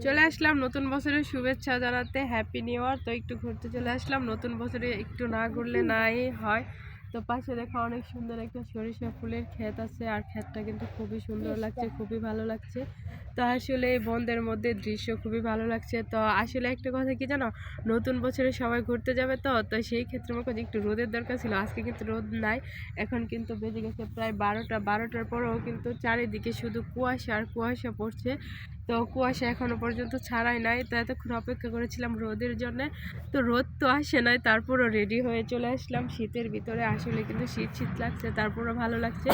চলে আসলাম নতুন বছরের শুভেচ্ছা জানাতে হ্যাপি নিউ ইয়ার তো একটু ঘুরতে চলে আসলাম, নতুন বছরে একটু না ঘুরলে নাই, হয়। তো পাশে দেখা অনেক সুন্দর একটা সরিষা ফুলের ক্ষেত আছে, আর ক্ষেতটা কিন্তু খুবই সুন্দর লাগছে, খুবই ভালো লাগছে। তো আসলে এই বন্ধের মধ্যে দৃশ্য খুবই ভালো লাগছে। তো আসলে একটা কথা কি জানো, নতুন বছরে সবাই ঘুরতে যাবে তো তো সেই ক্ষেত্রে আমার একটু রোদের দরকার ছিল, আজকে কিন্তু রোদ নাই। এখন কিন্তু বেজে গেছে প্রায় বারোটা, বারোটার পরেও কিন্তু চারিদিকে শুধু কুয়াশা আর কুয়াশা পড়ছে। তো কুয়াশা এখনও পর্যন্ত ছাড়াই নাই, তো এতক্ষণ অপেক্ষা করেছিলাম রোদের জন্য। তো রোদ তো আসে নাই, তারপরও রেডি হয়ে চলে আসলাম। শীতের ভিতরে আসলে কিন্তু শীত শীত লাগছে, তারপরও ভালো লাগছে।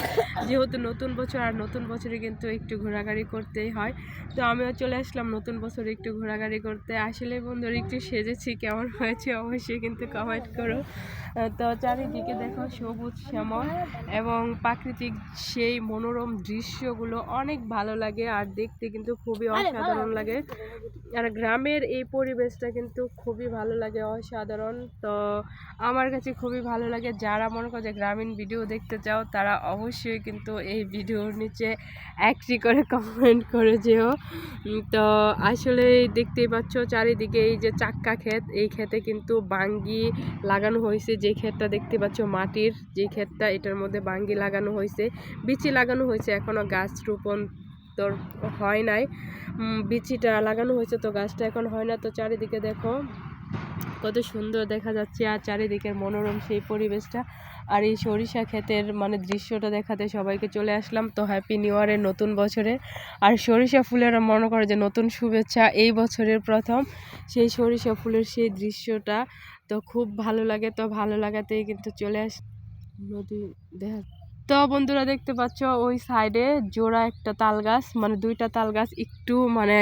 যেহেতু নতুন বছর, আর নতুন বছরে কিন্তু একটু ঘোরাঘুরি করতেই হয়। তো আমিও চলে আসলাম নতুন বছরে একটু ঘোরাঘুরি করতে। আসলে বন্ধুরা, একটু সেজেছি, কেমন হয়েছে অবশ্যই কিন্তু কমেন্ট করো। তো চারিদিকে দেখো সবুজ শ্যামল এবং প্রাকৃতিক সেই মনোরম দৃশ্যগুলো অনেক ভালো লাগে। আর দেখতে কিন্তু খুবই অসাধারণ লাগে। আর গ্রামের এই পরিবেশটা কিন্তু খুবই ভালো লাগে অসাধারণ। তো আমার কাছে খুবই ভালো লাগে যারা মনে করো যে গ্রামীণ ভিডিও দেখতে চাও তারা অবশ্যই কিন্তু এই ভিডিওর নিচে একটি করে কমেন্ট করে যেও। তো আসলে দেখতেই পাচ্ছ চারিদিকে এই যে চাক্কা ক্ষেত এই ক্ষেতে কিন্তু বাঙ্গি লাগানো হয়েছে। যে ক্ষেতটা দেখতে পাচ্ছ মাটির যে ক্ষেতটা এটার মধ্যে বাঙ্গি লাগানো হয়েছে বিচি লাগানো হয়েছে এখনও গাছ রোপণ তোর হয় নাই। বিচিটা লাগানো হয়েছে তো গাছটা এখন হয় না। তো চারিদিকে দেখো কত সুন্দর দেখা যাচ্ছে আর চারিদিকের মনোরম সেই পরিবেশটা। আর এই সরিষা ক্ষেতের মানে দৃশ্যটা দেখাতে সবাইকে চলে আসলাম তো হ্যাপি নিউ ইয়ারের নতুন বছরে। আর সরিষা ফুলের মনে করে যে নতুন শুভেচ্ছা এই বছরের প্রথম। সেই সরিষা ফুলের সেই দৃশ্যটা তো খুব ভালো লাগে। তো ভালো লাগাতেই কিন্তু চলে আস নদী দেখা তো বন্ধুরা দেখতে পাচ্ছ, ওই সাইডে জোড়া একটা তাল গাছ মানে দুইটা তাল গাছ একটু মানে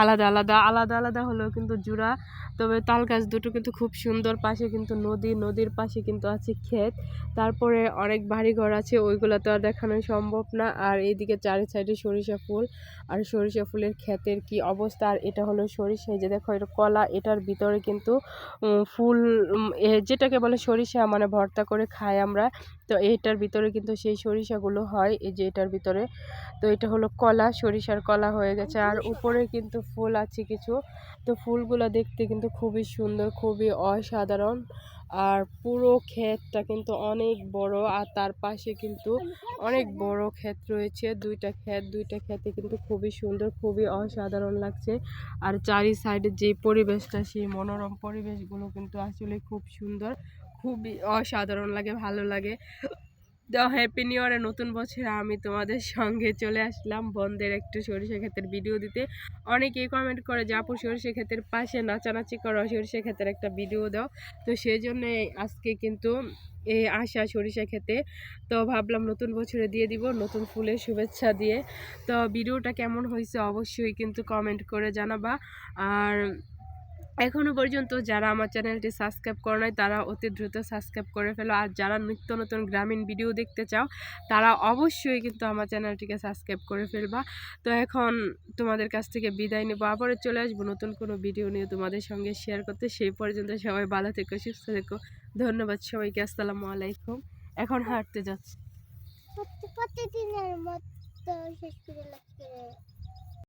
আলাদা আলাদা আলাদা আলাদা হলেও কিন্তু জোড়া। তবে তাল গাছ দুটো কিন্তু খুব সুন্দর, পাশে কিন্তু নদী, নদীর পাশে কিন্তু আছে ক্ষেত। তারপরে অনেক বাড়ি ঘর আছে, ওইগুলো তো আর দেখানো সম্ভব না। আর এইদিকে চারি সাইডে সরিষা ফুল। আর সরিষা ফুলের ক্ষেতের কি অবস্থা? আর এটা হলো সরিষা যে দেখো, এটা কলা, এটার ভিতরে কিন্তু ফুল যেটাকে বলে সরিষা মানে ভর্তা করে খাই আমরা। তো এইটার ভিতরে কিন্তু সেই সরিষাগুলো হয় এই যে এটার ভিতরে। তো এটা হলো কলা সরিষার কলা হয়ে গেছে। আর উপরে কিন্তু ফুল আছে কিছু। তো ফুলগুলো দেখতে কিন্তু খুবই সুন্দর খুবই অসাধারণ। আর পুরো ক্ষেতটা কিন্তু অনেক বড় আর তার পাশে কিন্তু অনেক বড় ক্ষেত রয়েছে। দুইটা ক্ষেত দুইটা ক্ষেতে কিন্তু খুবই সুন্দর খুবই অসাধারণ লাগছে। আর চারি সাইডে যে পরিবেশটা সেই মনোরম পরিবেশগুলো কিন্তু আসলে খুব সুন্দর খুবই অসাধারণ লাগে ভালো লাগে। তো হ্যাপি নিউ ইয়ারের নতুন বছরে আমি তোমাদের সঙ্গে চলে আসলাম বন্ধের একটু সরিষা ক্ষেতের ভিডিও দিতে। অনেকেই কমেন্ট করে যে, আপু, সরিষা ক্ষেতের পাশে নাচানাচি করো, সরিষা ক্ষেতের একটা ভিডিও দাও। তো সেই জন্য আজকে কিন্তু এই আশা সরিষা খেতে তো ভাবলাম নতুন বছরে দিয়ে দিব নতুন ফুলের শুভেচ্ছা দিয়ে। তো ভিডিওটা কেমন হয়েছে অবশ্যই কিন্তু কমেন্ট করে জানাবা। আর এখনও পর্যন্ত যারা আমার চ্যানেলটি সাবস্ক্রাইব করে নাই, তারা অতি দ্রুত সাবস্ক্রাইব করে ফেলো। আর যারা নিত্য নতুন গ্রামীণ ভিডিও দেখতে চাও, তারা অবশ্যই কিন্তু আমার চ্যানেলটিকে সাবস্ক্রাইব করে ফেলবা। তো এখন তোমাদের কাছ থেকে বিদায় নেব। আবারও চলে আসব নতুন কোনো ভিডিও নিয়ে তোমাদের সঙ্গে শেয়ার করতে। সেই পর্যন্ত সবাই ভালো থেকো, সুস্থ থেকো। ধন্যবাদ সবাইকে, আসসালামু আলাইকুম। এখন হাঁটতে যাচ্ছি।